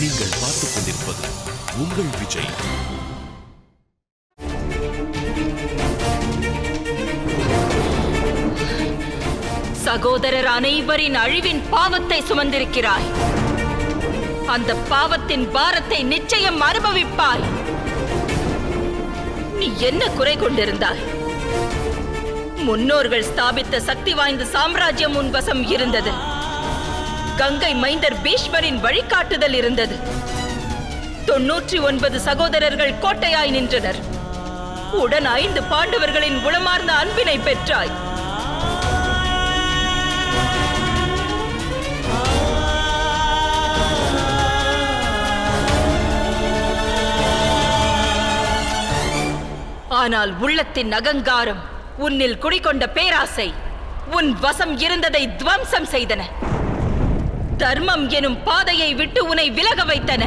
நீங்கள் பார்த்துக் கொண்டிருப்பது உங்கள் விஜய். சகோதரர் அனைவரின் அழிவின் பாவத்தை சுமந்திருக்கிறாய். அந்த பாவத்தின் பாரத்தை நிச்சயம் அனுபவிப்பாய். நீ என்ன குறை கொண்டிருந்தாய்? முன்னோர்கள் ஸ்தாபித்த சக்தி வாய்ந்த சாம்ராஜ்யம் உன் வசம் இருந்தது. கங்கை மைந்தர் பீஷ்மரின் வழிகாட்டுதல் இருந்தது. தொன்னூற்றி ஒன்பது சகோதரர்கள் கோட்டையாய் நின்றனர். உடன் ஐந்து பாண்டவர்களின் உளமார்ந்த அன்பினை பெற்றாய். ஆனால் உள்ளத்தின் அகங்காரம் உன்னில் குடிகொண்ட பேராசை உன் வசம் இருந்ததை துவம்சம் செய்தன. தர்மம் எனும் பாதையை விட்டு உன்னை விலக வைத்தன.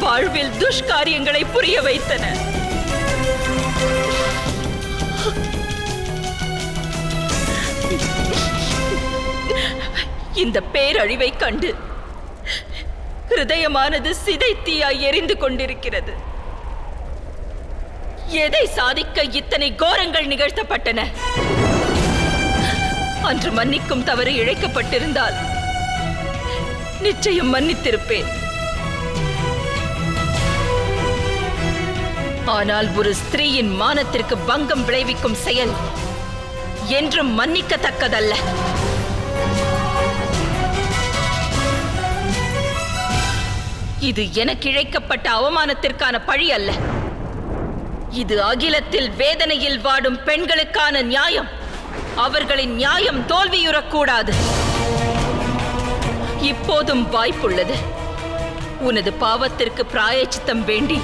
வாழ்வில் துஷ்காரியங்களை புரிய வைத்தன. இந்த பேரழிவை கண்டு ஹிருதயமானது சிதைத்தீயாய் எரிந்து கொண்டிருக்கிறது. எதை சாதிக்க இத்தனை கோரங்கள் நிகழ்த்தப்பட்டன? அன்று மன்னிக்கும் தவறு இழைக்கப்பட்டிருந்தால் நிச்சயம் மன்னித்திருப்பேன். ஆனால் ஒரு ஸ்திரீயின் மானத்திற்கு பங்கம் விளைவிக்கும் செயல் என்றும் மன்னிக்கத்தக்கதல்ல. இது எனக்கு இழைக்கப்பட்ட அவமானத்திற்கான பழி அல்ல இது அகிலத்தில் வேதனையில் வாடும் பெண்களுக்கான நியாயம். அவர்களின் நியாயம் தோல்வியுறக்கூடாது. இப்போதும் வாய்ப்புள்ளது. உனது பாவத்திற்கு பிராயச்சித்தம் வேண்டி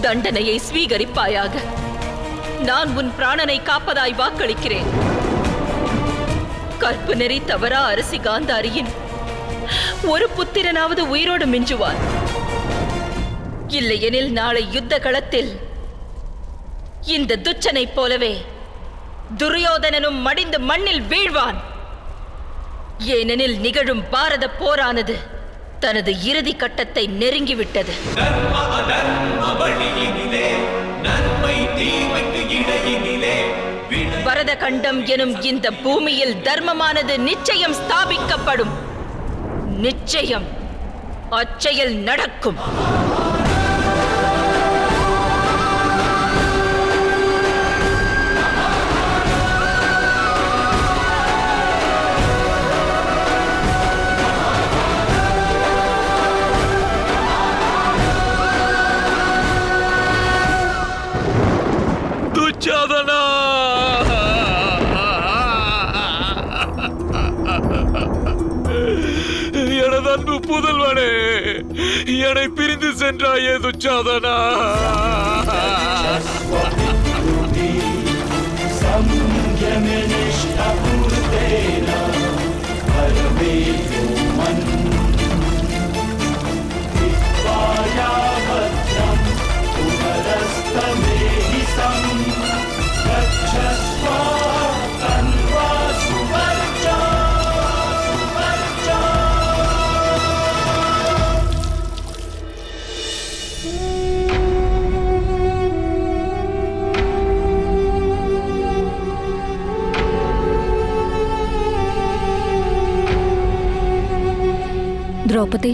தண்டனையை ஸ்வீகரிப்பாயாக. நான் உன் பிராணனை காப்பதாய் வாக்களிக்கிறேன். கற்பு நெறி தவறா அரசி காந்தாரியின் ஒரு புத்திரனாவது உயிரோடு மிஞ்சுவார் இல்லையெனில் நாளை யுத்த களத்தில் இந்த துச்சனைப் போலவே துரியோதனனும் மடிந்து மண்ணில் வீழ்வான். ஏனெனில் நிகழும் பாரத போரானது தனது இறுதி கட்டத்தை நெருங்கிவிட்டது. பரத கண்டம் எனும் இந்த பூமியில் தர்மமானது நிச்சயம் ஸ்தாபிக்கப்படும். நிச்சயம் அச்செயல் நடக்கும். புதல்வனே என்னை பிரிந்து சென்றாயே துச்சாதனா திரௌபதி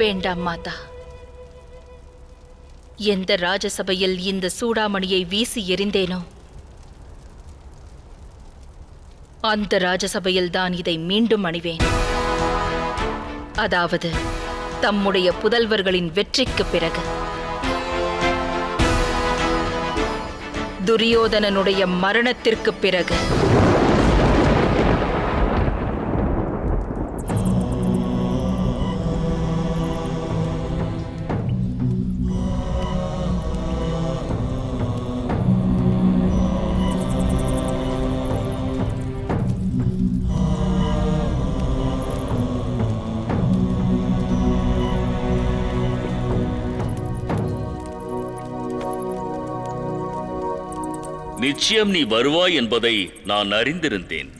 வேண்டாம் மாதா. எந்த ராஜசபையில் இந்த சூடாமணியை வீசி எறிந்தேனோ அந்த ராஜசபையில் தான் இதை மீண்டும் அணிவேன். அதாவது தம்முடைய புதல்வர்களின் வெற்றிக்கு பிறகு. துரியோதனனுடைய மரணத்திற்கு பிறகு. நிச்சயம் நீ வருவாய் என்பதை நான் அறிந்திருந்தேன்.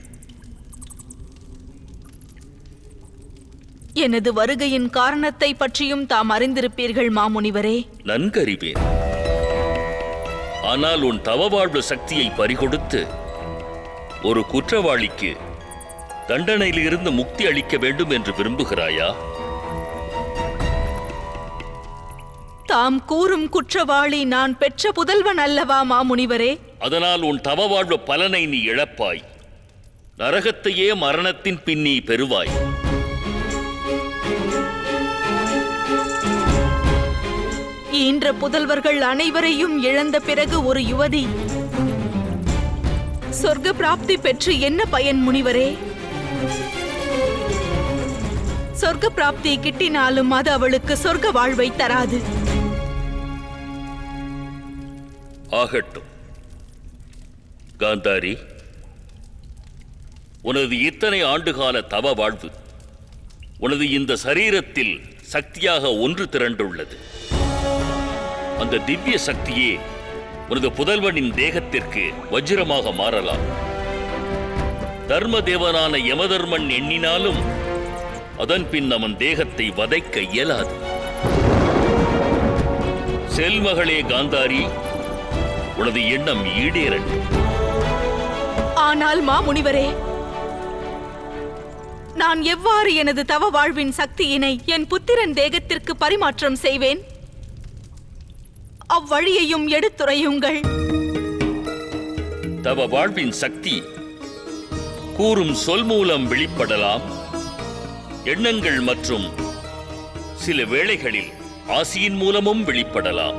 எனது வருகையின் காரணத்தை பற்றியும் தாம் அறிந்திருப்பீர்கள் மாமுனிவரே. நன்கறிவேன் ஆனால் உன் தவவாழ்வு சக்தியை பறிகொடுத்து ஒரு குற்றவாளிக்கு தண்டனையிலிருந்து முக்தி அளிக்க வேண்டும் என்று விரும்புகிறாயா? தாம் கூறும் குற்றவாளி நான் பெற்ற புதல்வன் அல்லவா மாமுனிவரே? அதனால் உன் தவவாழ்வு பலனை நீ இழப்பாய். நரகத்தையே மரணத்தின் பின் நீ பெறுவாய். ஈன்ற புதல்வர்கள் அனைவரையும் இழந்த பிறகு ஒரு யுவதி சொர்க்க பிராப்தி பெற்று என்ன பயன் முனிவரே? சொர்க்க பிராப்தி கிட்டினாலும் அது அவளுக்கு சொர்க்க வாழ்வை தராது. ஆகட்டும். காந்தாரி உனது இத்தனை ஆண்டுகால தவ வாழ்வு உனது இந்த சரீரத்தில் சக்தியாக ஒன்று திரண்டுள்ளது. அந்த திவ்ய சக்தியே உனது புதல்வனின் தேகத்திற்கு வஜ்ரமாக மாறலாம். தர்ம தேவனான யமதர்மன் எண்ணினாலும் அதன் பின் அவன் தேகத்தை வதைக்க இயலாது. செல்மகளே காந்தாரி உனது எண்ணம் ஈடேறட்டும். ஆனால் மாமுனிவரே நான் எவ்வாறு எனது தவ வாழ்வின் சக்தியினை என் புத்திரன் தேகத்திற்கு பரிமாற்றம் செய்வேன்? அவ்வழியையும் எடுத்துரையுங்கள். தவ வாழ்வின் சக்தி கூறும் சொல் மூலம் வெளிப்படலாம். எண்ணங்கள் மற்றும் சில வேளைகளில் ஆசியின் மூலமும் வெளிப்படலாம்.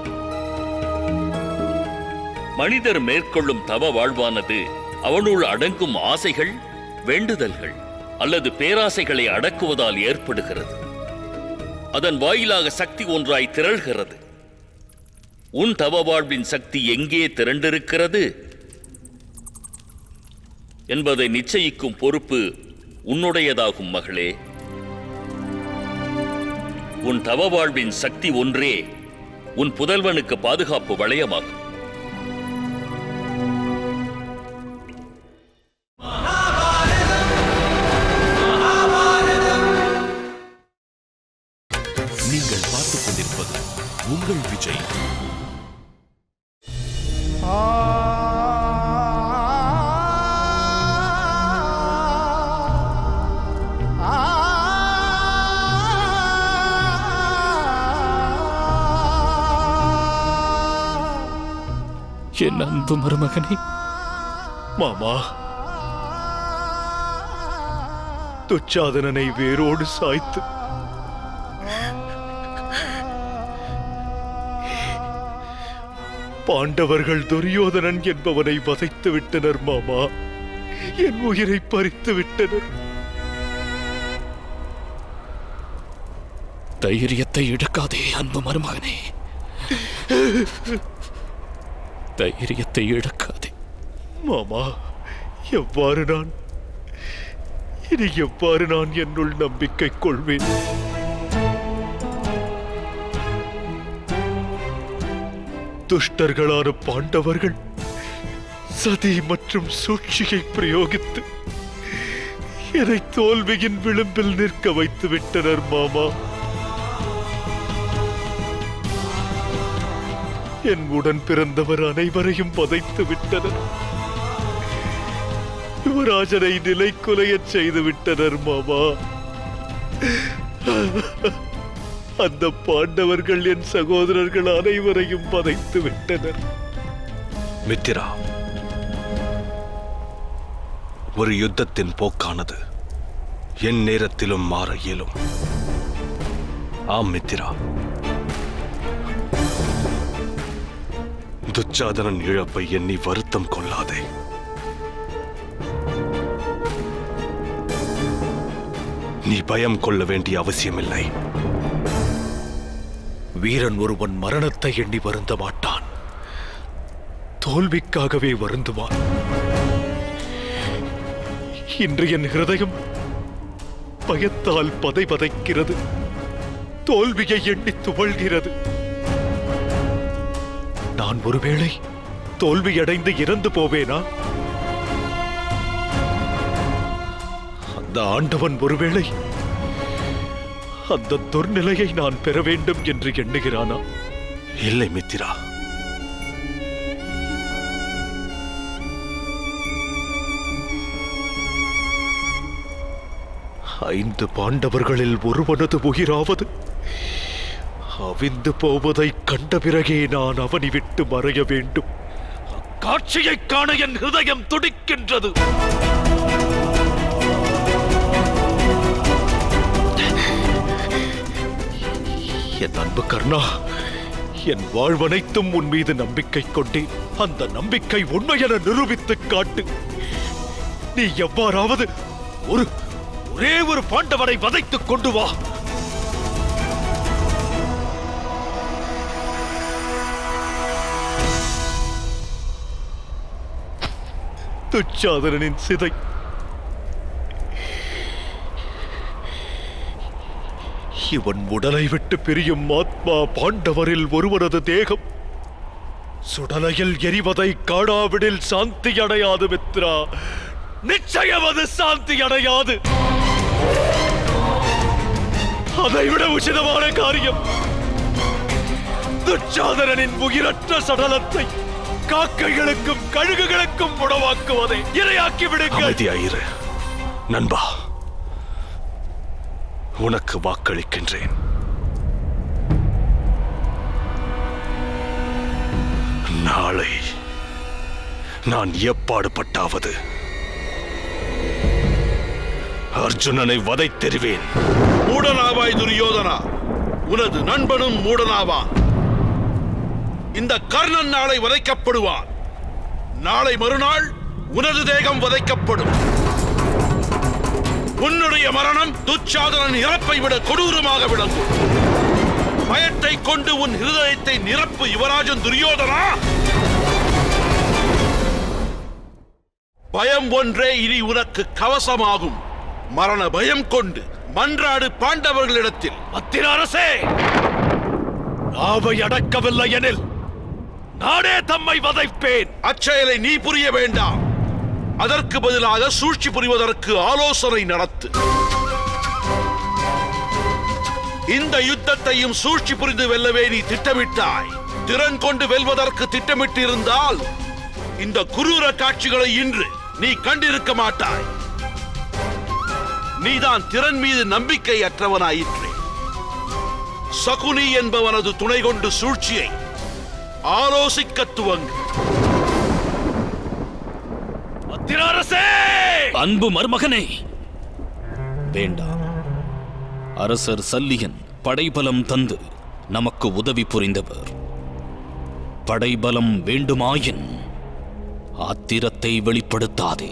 மனிதர் மேற்கொள்ளும் தவ வாழ்வானது அவனுள் அடங்கும் ஆசைகள் வேண்டுதல்கள் அல்லது பேராசைகளை அடக்குவதால் ஏற்படுகிறது. அதன் வாயிலாக சக்தி ஒன்றாய் திரள்கிறது. உன் தவ வாழ்வின் சக்தி எங்கே திரண்டிருக்கிறது? என்பதை நிச்சயிக்கும் பொறுப்பு உன்னுடையதாகும் மகளே. உன் தவ வாழ்வின் சக்தி ஒன்றே உன் புதல்வனுக்கு பாதுகாப்பு வளையமாகும். பார்த்துக் கொண்டிருப்பது உங்கள் விஜய். என் அன்பு மருமகனே. மாமா துச்சாதனனை வேரோடு சாய்த்து பாண்டவர்கள் துரியோதனன் என்பவனை வதைத்து விட்டனர் மாமா. என் உயிரை பறித்து விட்டனர். தைரியத்தை இழக்காதே அன்பு மருமகனே. தைரியத்தை இழக்காதே மாமா எவ்வாறு நான்? இனி எவ்வாறு நான் என்னுள் நம்பிக்கை கொள்வேன்? துஷ்டர்களான பாண்டவர்கள் சதி மற்றும் சூழ்ச்சியை பிரயோகித்து என்னை தோல்வியின் விளிம்பில் நிற்க வைத்து விட்டனர் மாமா. என் உடன் பிறந்தவர் அனைவரையும் பதைத்து விட்டனர். யுவராஜனை நிலை குலையச் செய்து விட்டனர் மாமா. அந்த பாண்டவர்கள் என் சகோதரர்கள் அனைவரையும் பதைத்து விட்டனர். மித்திரா ஒரு யுத்தத்தின் போக்கானது என் நேரத்திலும் மாற இயலும். ஆம் மித்திரா. துச்சாதனன் இழப்பை எண்ணி வருத்தம் கொள்ளாதே. நீ பயம் கொள்ள வேண்டிய அவசியமில்லை. வீரன் ஒருவன் மரணத்தை எண்ணி வருந்த மாட்டான். தோல்விக்காகவே வருந்துவான். இன்று என் ஹிருதயம் பயத்தால் பதை பதைக்கிறது. தோல்வியை எண்ணி துவள்கிறது நான் ஒருவேளை தோல்வியடைந்து இறந்து போவேனா? அந்த ஆண்டவன் ஒருவேளை அந்த துர்நிலையை நான் பெற வேண்டும் என்று எண்ணுகிறானா? இல்லை மித்திரா. ஐந்து பாண்டவர்களில் ஒருவனது உயிராவது. அவிந்து போவதை கண்ட பிறகே நான் அவனை விட்டு மறைய வேண்டும். காட்சியைக் காண என் ஹிருதயம் துடிக்கின்றது. என் அன்பு கர்ணா என் வாழ்வனைத்தும் உன் மீது நம்பிக்கை கொண்டேன் அந்த நம்பிக்கை உண்மையென நிரூபித்துக் காட்டு. நீ எவ்வாறாவது ஒரு ஒரே ஒரு பாண்டவனை வதைத்துக் கொண்டு வா. துச்சாதரனின் சிதை. இவன் உடலை விட்டு பிரியும் ஆத்மா பாண்டவரில் ஒருவனது தேகம். சுடலையில் எரிவதை காடாவிடில் சாந்தி அடையாது மித்ரா. நிச்சயம் அது சாந்தி அடையாது. அதைவிட உச்சிதமான காரியம். துச்சாதரனின் உயிரற்ற சடலத்தை காக்கைகளுக்கும் கழுகுகளுக்கும் உணவாக்குவதை இரையாக்கி விடுங்கள். நண்பா. உனக்கு வாக்களிக்கின்றேன். நாளை நான் எப்பாடுபட்டாவது அர்ஜுனனை வதை தெரிவேன். மூடனாவாய் துரியோதனா உனது நண்பனும் மூடனாவான். இந்த கர்ணன் நாளை வதைக்கப்படுவான். நாளை மறுநாள் உனது தேகம் வதைக்கப்படும். உன்னுடைய மரணம் துச்சாதனன் இறப்பை விட கொடூரமாக விளங்கும். பயத்தை கொண்டு உன் இருதயத்தை நிரப்பு யுவராஜன் துரியோதனா! பயம் ஒன்றே இனி உனக்கு கவசமாகும். மரண பயம் கொண்டு மன்றாடு பாண்டவர்களிடத்தில். அத்திர அரசே நாவை அடக்கவில்லை எனில் நானே தம்மை வதைப்பேன். அச்செயலை நீ புரிய வேண்டாம். அதற்கு பதிலாக சூழ்ச்சி புரிவதற்கு ஆலோசனை நடத்து. இந்த யுத்தத்தையும் சூழ்ச்சி புரிந்து வெல்லவே நீ திட்டமிட்டாய். திறன் கொண்டு வெல்வதற்கு திட்டமிட்டிருந்தால் இந்த குரூர காட்சிகளை இன்று நீ கண்டிருக்க மாட்டாய். நீதான் திறன் மீது நம்பிக்கை அற்றவனாயிற்று சகுனி என்பவனது துணை கொண்டு சூழ்ச்சியை ஆலோசிக்க துவங்கு. அத்திர அரசே! அன்பு மருமகனே! வேண்டாம். அரசர் சல்லியன் படைபலம் தந்து நமக்கு உதவி புரிந்தவர். படைபலம் வேண்டுமாயின் ஆத்திரத்தை வெளிப்படுத்தாதே.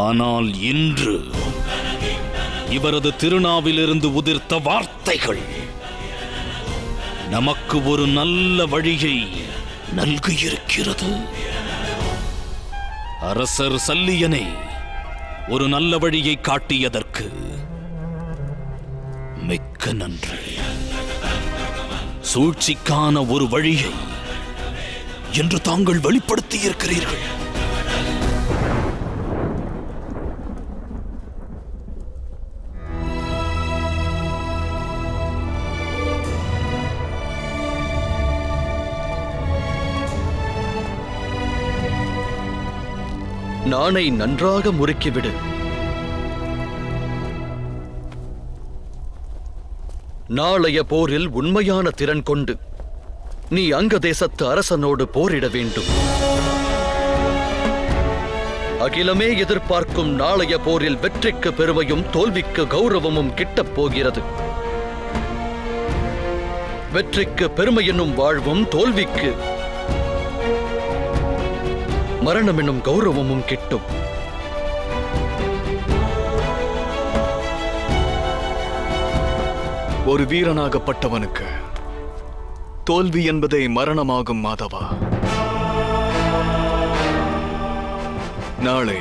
ஆனால் இன்று இவரது திருநாவிலிருந்து உதிர்த்த வார்த்தைகள் நமக்கு ஒரு நல்ல வழியை நல்கியிருக்கிறது. அரசர் சல்லியனை ஒரு நல்ல வழியை காட்டியதற்கு மிக்க நன்றி. சூழ்ச்சிக்கான ஒரு வழியை என்று தாங்கள் வெளிப்படுத்தியிருக்கிறீர்கள். நானை நன்றாக முறுக்கிவிடு. நாளைய போரில் உண்மையான திறன் கொண்டு நீ அங்க தேசத்து அரசனோடு போரிட வேண்டும். அகிலமே எதிர்பார்க்கும் நாளைய போரில் வெற்றிக்கு பெருமையும் தோல்விக்கு கௌரவமும் கிட்டப் போகிறது. வெற்றிக்கு பெருமை என்னும் வாழ்வும் தோல்விக்கு மரணம் என்னும் கௌரவமும் கிட்டும். ஒரு வீரனாகப்பட்டவனுக்கு தோல்வி என்பதை மரணமாகும் மாதவா. நாளை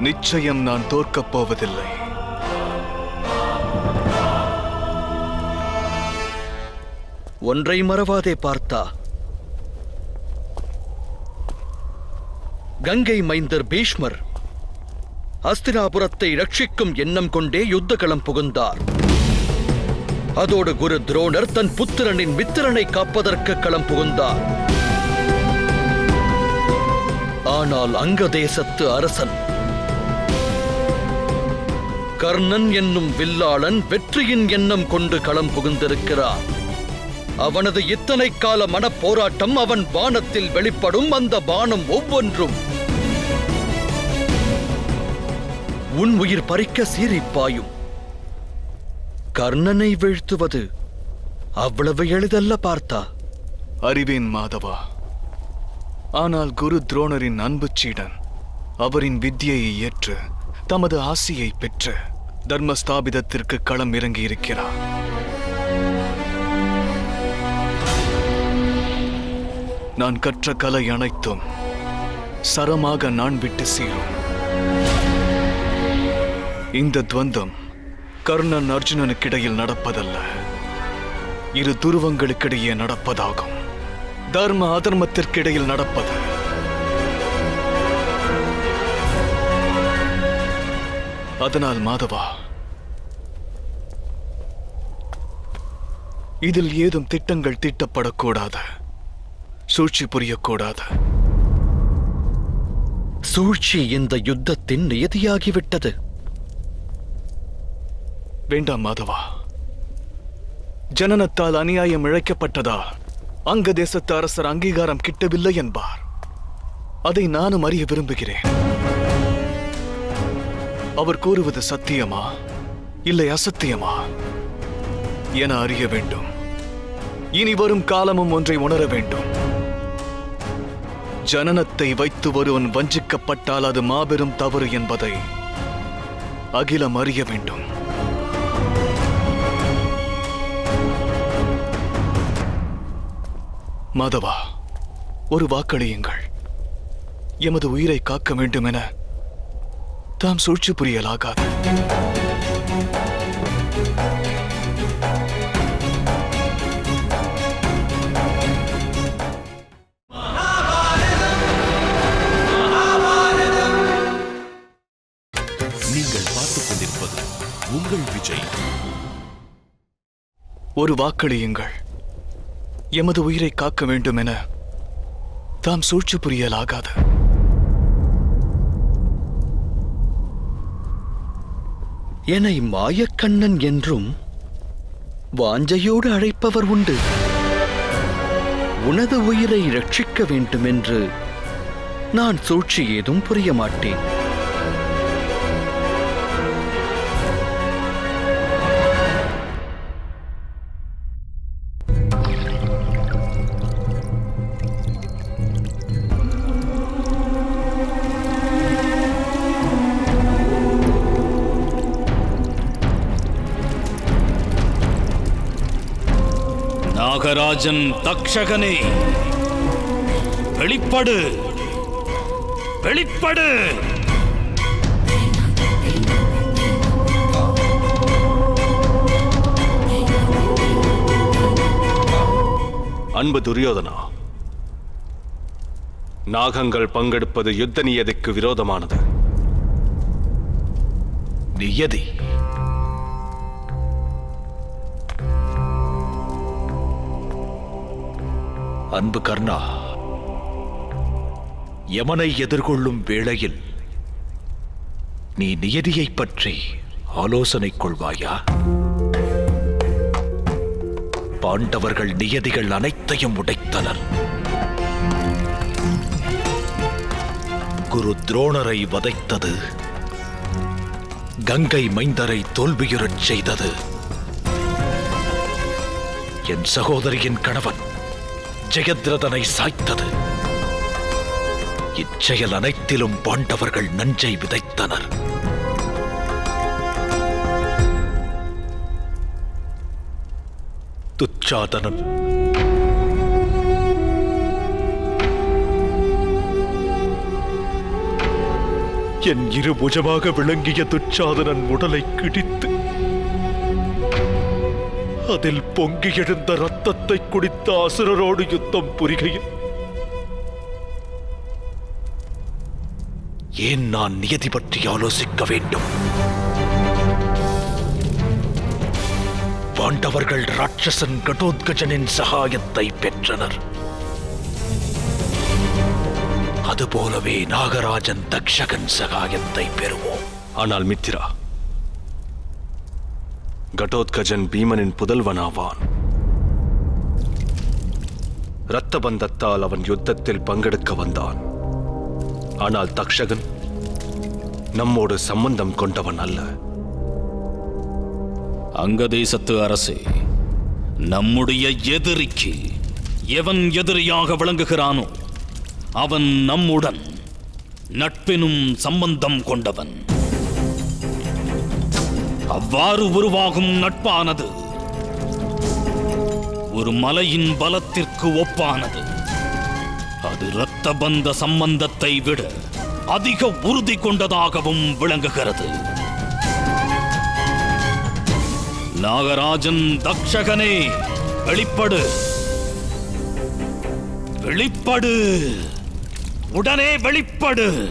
நிச்சயம் நான் தோற்கப் போவதில்லை. ஒன்றை மறவாதே பார்த்தா கங்கை மைந்தர் பீஷ்மர் அஸ்தினாபுரத்தை ரட்சிக்கும் எண்ணம் கொண்டே யுத்த களம் புகுந்தார். அதோடு குரு துரோணர் தன் புத்திரனின் மித்திரனை காப்பதற்கு களம் புகுந்தார். ஆனால் அங்க தேசத்து அரசன் கர்ணன் என்னும் வில்லாளன் வெற்றியின் எண்ணம் கொண்டு களம் புகுந்திருக்கிறான். அவனது இத்தனை கால மனப்போராட்டம் அவன் பானத்தில் வெளிப்படும் அந்த பானம் ஒவ்வொன்றும் உன் உயிர் பறிக்க சீறிப் பாயும் கர்ணனை வீழ்த்துவது அவ்வளவு எளிதல்ல பார்த்தா. அறிவேன் மாதவா. ஆனால் குரு துரோணரின் அன்பு சீடன். அவரின் வித்தியை ஏற்று தமது ஆசியை பெற்று தர்மஸ்தாபிதத்திற்கு களம் இறங்கியிருக்கிறார். நான் கற்ற கலை அனைத்தும் சரமாக நான் விட்டு சீரும். இந்த துவந்தம் கர்ணன் அர்ஜுனனுக்கிடையில் நடப்பதல்ல. இரு துருவங்களுக்கிடையே நடப்பதாகும். தர்ம அதர்மத்திற்கிடையில் நடப்பது. அதனால் மாதவா இதில் ஏதும் திட்டங்கள் தீட்டப்படக்கூடாது. சூழ்ச்சி புரியக்கூடாது. சூழ்ச்சி இந்த யுத்தத்தின் நியதியாகிவிட்டது. வேண்டாம் மாதவா. ஜனனத்தால் அநியாயம் இழைக்கப்பட்டதா? அங்க தேசத்து அரசர் அங்கீகாரம் கிட்டவில்லை என்பார். அதை நானும் அறிய விரும்புகிறேன். அவர் கூறுவது சத்தியமா? இல்லை அசத்தியமா? என அறிய வேண்டும். இனி வரும் காலமும் ஒன்றை உணர வேண்டும். ஜனனத்தை வைத்து ஒருவன் வஞ்சிக்கப்பட்டால் அது மாபெரும் தவறு என்பதை அகிலம் அறிய வேண்டும். மாதவா ஒரு வாக்களியுங்கள். எமது உயிரை காக்க வேண்டும் என தாம் சூழ்ச்சி புரியலாகாது. நீங்கள் பார்த்துக் கொண்டிருப்பது உங்கள் விஜய். ஒரு வாக்களியுங்கள். எமது உயிரை காக்க வேண்டும் என தாம் சூழ்ச்சி புரியலாகாது. என்னை மாயக்கண்ணன் என்றும் வாஞ்சையோடு அழைப்பவர் உண்டு. உனது உயிரை ரட்சிக்க வேண்டுமென்று நான் சூழ்ச்சி ஏதும் புரிய மாட்டேன் நாகராஜன் தக்ஷகனே. வெளிப்படு. வெளிப்படு. அன்பு துரியோதனா நாகங்கள் பங்கெடுப்பது யுத்த நியதிக்கு விரோதமானது. நியதி? அன்பு கர்ணா யமனை எதிர்கொள்ளும் வேளையில் நீ நியதியைப் பற்றி ஆலோசனை கொள்வாயா? பாண்டவர்கள் நியதிகள் அனைத்தையும் உடைத்தனர். குரு துரோணரை வதைத்தது கங்கை மைந்தரை தோல்வியுறச் செய்தது. என் சகோதரியின் கணவன் ஜெயத்ரதனை சாய்த்தது. இச்செயல் அனைத்திலும் பாண்டவர்கள் நஞ்சை விதைத்தனர். துச்சாதனன். என் இருபுஜமாக விளங்கிய துச்சாதனன் உடலை கிடித்து அதில் பொங்கி எழுந்த ரத்தத்தை குடித்த அசுரரோடு யுத்தம் புரிகையில். ஏன் நான் நியதி பற்றி ஆலோசிக்க வேண்டும்? பாண்டவர்கள் ராட்சசன் கடோத்கஜனின் சகாயத்தை பெற்றனர். அதுபோலவே நாகராஜன் தக்ஷகன் சகாயத்தை பெறுவோம். ஆனால் மித்திரா கடோத்கஜன் பீமனின் புதல்வனாவான். இரத்த பந்தத்தால் அவன் யுத்தத்தில் பங்கெடுக்க வந்தான். ஆனால் தக்ஷகன் நம்மோடு சம்பந்தம் கொண்டவன் அல்ல. அங்கதேசத்து அரசே நம்முடைய எதிரிக்கு எவன் எதிரியாக விளங்குகிறானோ அவன் நம்முடன் நட்பெனும் சம்பந்தம் கொண்டவன். அவ்வாறு உருவாகும் நட்பானது ஒரு மலையின் பலத்திற்கு ஒப்பானது. அது இரத்த பந்த சம்பந்தத்தை விட அதிக உறுதி கொண்டதாகவும் விளங்குகிறது. நாகராஜன் தக்ஷகனே வெளிப்படு. வெளிப்படு. உடனே வெளிப்படு.